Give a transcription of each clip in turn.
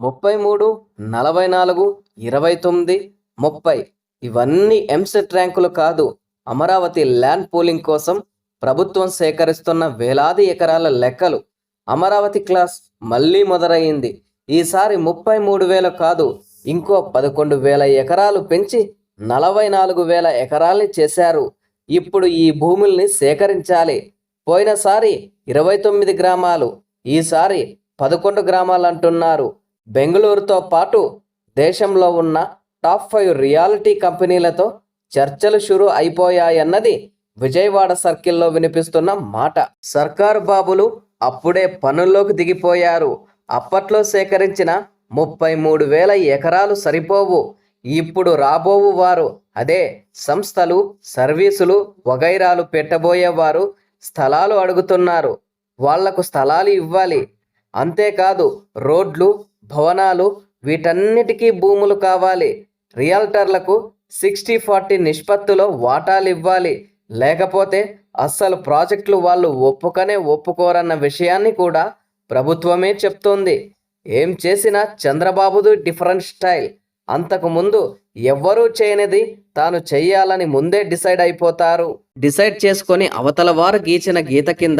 ముప్పై మూడు నలభై నాలుగు ఇరవై తొమ్మిది ముప్పై. ఇవన్నీ ఎంసెట్ ర్యాంకులు కాదు. అమరావతి ల్యాండ్ పూలింగ్ కోసం ప్రభుత్వం సేకరిస్తున్న వేలాది ఎకరాల లెక్కలు. అమరావతి క్లాస్ మళ్ళీ మొదలయ్యింది. ఈసారి ముప్పై మూడు వేలు కాదు ఇంకో పదకొండు వేల ఎకరాలు పెంచి నలభై నాలుగు వేల ఎకరాల్ని చేశారు. ఇప్పుడు ఈ భూముల్ని సేకరించాలి. పోయినసారి ఇరవై తొమ్మిది గ్రామాలు ఈసారి పదకొండు గ్రామాలు అంటున్నారు. బెంగళూరుతో పాటు దేశంలో ఉన్న టాప్ ఫైవ్ రియాలిటీ కంపెనీలతో చర్చలు షురు అయిపోయాయన్నది విజయవాడ సర్కిల్లో వినిపిస్తున్న మాట. సర్కారు బాబులు అప్పుడే పనుల్లోకి దిగిపోయారు. అప్పట్లో సేకరించిన ముప్పై మూడు వేల ఎకరాలు సరిపోవు. ఇప్పుడు రాబోవు వారు. అదే సంస్థలు సర్వీసులు వగైరాలు పెట్టబోయేవారు స్థలాలు అడుగుతున్నారు. వాళ్ళకు స్థలాలు ఇవ్వాలి. అంతేకాదు రోడ్లు భవనాలు వీటన్నిటికీ భూములు కావాలి. రియల్టర్లకు సిక్స్టీ ఫార్టీ నిష్పత్తిలో వాటాలు ఇవ్వాలి. లేకపోతే అస్సలు ప్రాజెక్టులు వాళ్ళు ఒప్పుకనే ఒప్పుకోరన్న విషయాన్ని కూడా ప్రభుత్వమే చెప్తోంది. ఏం చేసినా చంద్రబాబుది డిఫరెంట్ స్టైల్. అంతకు ముందు ఎవ్వరూ చేయనిది తాను చెయ్యాలని ముందే డిసైడ్ అయిపోతారు. డిసైడ్ చేసుకొని అవతల వారు గీచిన గీత కింద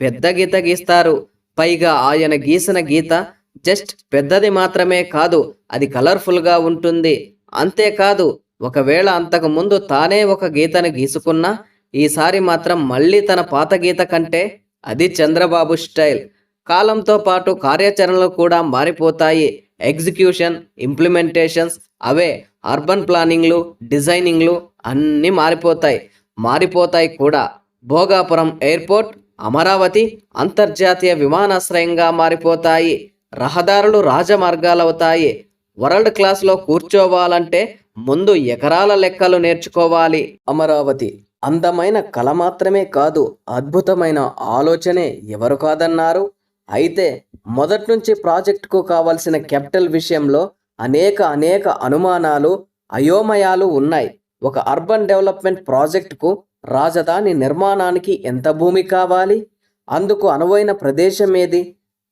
పెద్ద గీత గీస్తారు. పైగా ఆయన గీసిన గీత జస్ట్ పెద్దది మాత్రమే కాదు అది కలర్ఫుల్గా ఉంటుంది. అంతేకాదు ఒకవేళ అంతకు ముందు తానే ఒక గీతను గీసుకున్నా ఈసారి మాత్రం మళ్ళీ తన పాత గీత కంటే అది చంద్రబాబు స్టైల్. కాలంతో పాటు కార్యాచరణలు కూడా మారిపోతాయి. ఎగ్జిక్యూషన్ ఇంప్లిమెంటేషన్స్ అవే అర్బన్ ప్లానింగ్లు డిజైనింగ్లు అన్నీ మారిపోతాయి. మారిపోతాయి కూడా. భోగాపురం ఎయిర్పోర్ట్ అమరావతి అంతర్జాతీయ విమానాశ్రయంగా మారిపోతాయి. రహదారులు రాజమార్గాలవుతాయి. వరల్డ్ క్లాస్లో కూర్చోవాలంటే ముందు ఎకరాల లెక్కలు నేర్చుకోవాలి. అమరావతి అందమైన కళ మాత్రమే కాదు అద్భుతమైన ఆలోచనే ఎవరు కాదన్నారు? అయితే మొదట్నుంచి ప్రాజెక్టుకు కావలసిన క్యాపిటల్ విషయంలో అనేక అనేక అనుమానాలు అయోమయాలు ఉన్నాయి. ఒక అర్బన్ డెవలప్మెంట్ ప్రాజెక్టుకు రాజధాని నిర్మాణానికి ఎంత భూమి కావాలి? అందుకు అనువైన ప్రదేశం ఏది?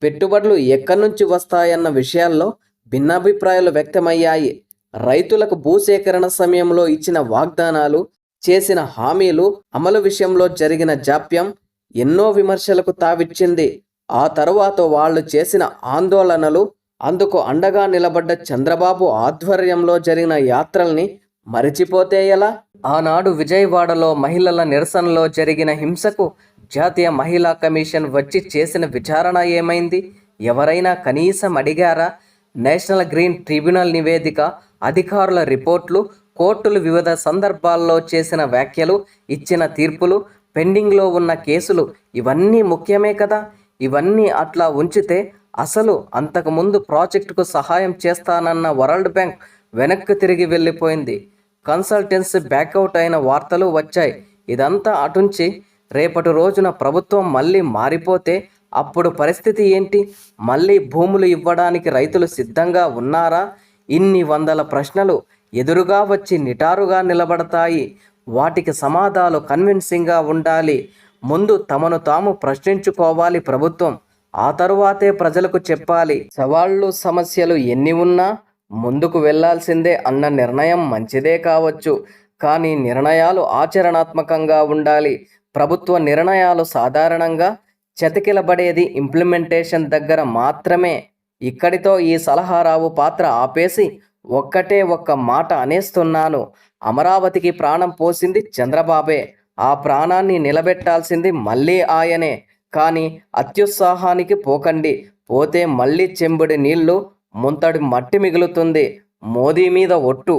పెట్టుబడులు ఎక్కడి నుంచి వస్తాయన్న విషయాల్లో భిన్నాభిప్రాయాలు వ్యక్తమయ్యాయి. రైతులకు భూసేకరణ సమయంలో ఇచ్చిన వాగ్దానాలు చేసిన హామీలు అమలు విషయంలో జరిగిన జాప్యం ఎన్నో విమర్శలకు తావిచ్చింది. ఆ తరువాత వాళ్ళు చేసిన ఆందోళనలు అందుకు అండగా నిలబడ్డ చంద్రబాబు ఆధ్వర్యంలో జరిగిన యాత్రల్ని మరిచిపోతే ఎలా? ఆనాడు విజయవాడలో మహిళల నిరసనలో జరిగిన హింసకు జాతీయ మహిళా కమిషన్ వచ్చి చేసిన విచారణ ఏమైంది? ఎవరైనా కనీసం అడిగారా? నేషనల్ గ్రీన్ ట్రిబ్యునల్ నివేదిక అధికారుల రిపోర్ట్లు కోర్టులు వివిధ సందర్భాల్లో చేసిన వ్యాఖ్యలు ఇచ్చిన తీర్పులు పెండింగ్లో ఉన్న కేసులు ఇవన్నీ ముఖ్యమే కదా? ఇవన్నీ అట్లా ఉంచితే అసలు అంతకుముందు ప్రాజెక్టుకు సహాయం చేస్తానన్న వరల్డ్ బ్యాంక్ వెనక్కి తిరిగి వెళ్ళిపోయింది. కన్సల్టెన్సీ బ్యాకౌట్ అయిన వార్తలు వచ్చాయి. ఇదంతా అటుంచి రేపటి రోజున ప్రభుత్వం మళ్ళీ మారిపోతే అప్పుడు పరిస్థితి ఏంటి? మళ్ళీ భూములు ఇవ్వడానికి రైతులు సిద్ధంగా ఉన్నారా? ఇన్ని వందల ప్రశ్నలు ఎదురుగా వచ్చి నిటారుగా నిలబడతాయి. వాటికి సమాధానాలు కన్విన్సింగ్గా ఉండాలి. ముందు తమను తాము ప్రశ్నించుకోవాలి ప్రభుత్వం. ఆ తరువాతే ప్రజలకు చెప్పాలి. సవాళ్ళు సమస్యలు ఎన్ని ఉన్నా ముందుకు వెళ్ళాల్సిందే అన్న నిర్ణయం మంచిదే కావచ్చు. కానీ నిర్ణయాలు ఆచరణాత్మకంగా ఉండాలి. ప్రభుత్వ నిర్ణయాలు సాధారణంగా చతికిలబడేది ఇంప్లిమెంటేషన్ దగ్గర మాత్రమే. ఇక్కడితో ఈ సలహారావు పాత్ర ఆపేసి ఒక్కటే ఒక్క మాట అనేస్తున్నాను. అమరావతికి ప్రాణం పోసింది చంద్రబాబే. ఆ ప్రాణాన్ని నిలబెట్టాల్సింది మళ్ళీ ఆయనే. కానీ అత్యుత్సాహానికి పోకండి. పోతే మళ్ళీ చెంబుడి నీళ్ళు ముంతడి మట్టి మిగులుతుంది. మోదీ మీద ఒట్టు.